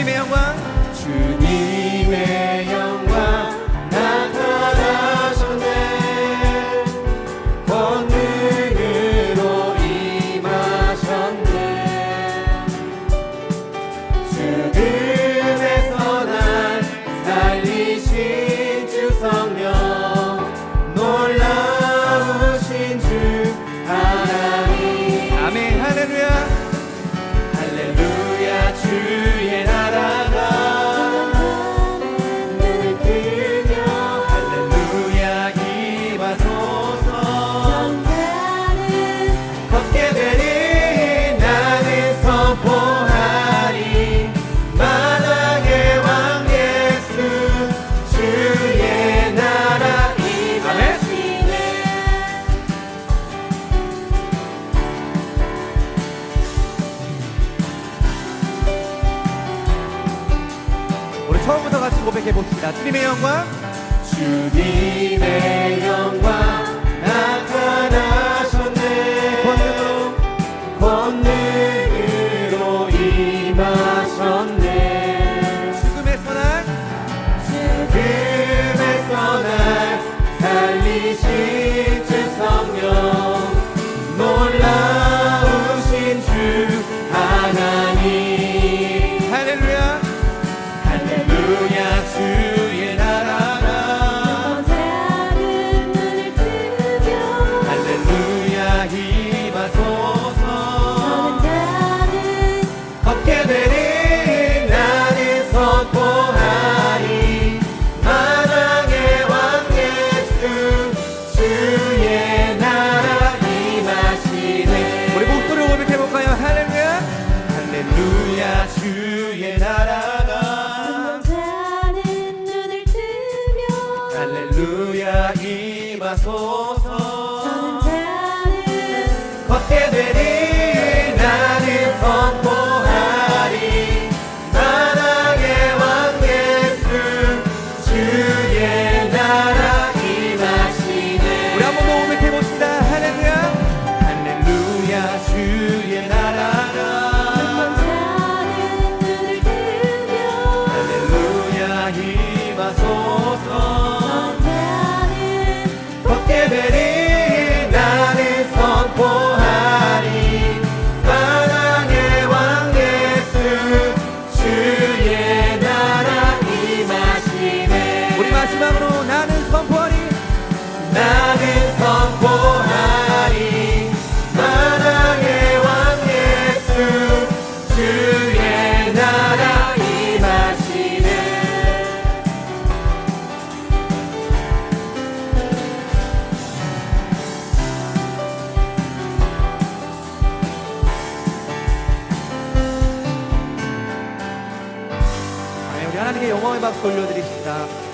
주님의 영광. 주님의 영광 나타나셨네. 권능으로 임하셨네. 죽음에서 날 살리신 주 성령 놀라우신 주 하나님. 아멘. 할렐루야. 할렐루야. 주의 고백해 봅시다. 주님의 영광. 주님의 영광 권능으로 임하셨네. 도와소서 걷게 되리. 하나님께 영광의 박수 올려드립니다.